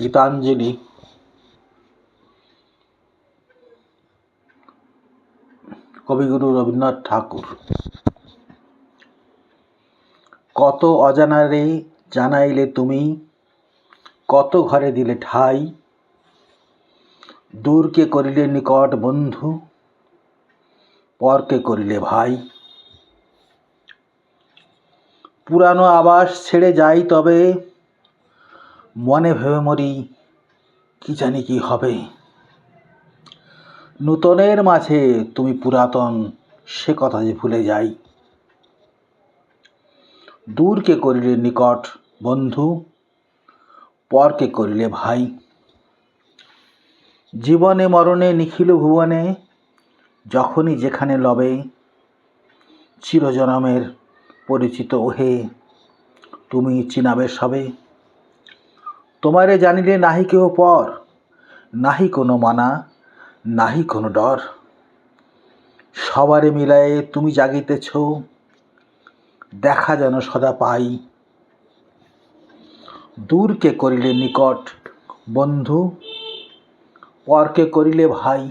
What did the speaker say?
গীতাঞ্জলি। কবিগুরু রবীন্দ্রনাথ ঠাকুর। কত অজানারে জানাইলে তুমি, কত ঘরে দিলে ঠাই, দূরকে করিলে নিকট বন্ধু, পরকে করিলে ভাই। পুরানো আবাস ছেড়ে যাই তবে মনে ভেবে মরি, কি জানি কি হবে। নূতনের মাঝে তুমি পুরাতন, সে কথা যে ভুলে যাই। দূরকে করিলে নিকট বন্ধু, পরকে করিলে ভাই। জীবনে মরণে নিখিল ভুবনে, যখনই যেখানে লবে, চিরজনমের পরিচিত ওহে, তুমি চিনাবে সবে। তোমারে জানিলে নাহি কেহ পর, নাহি কোনো মানা, নাহি কোনো ডর। সবারে মিলায়ে তুমি জাগিতেছ, দেখা যেন সদা পাই। দূরকে করিলে নিকট বন্ধু, পরকে করিলে ভাই।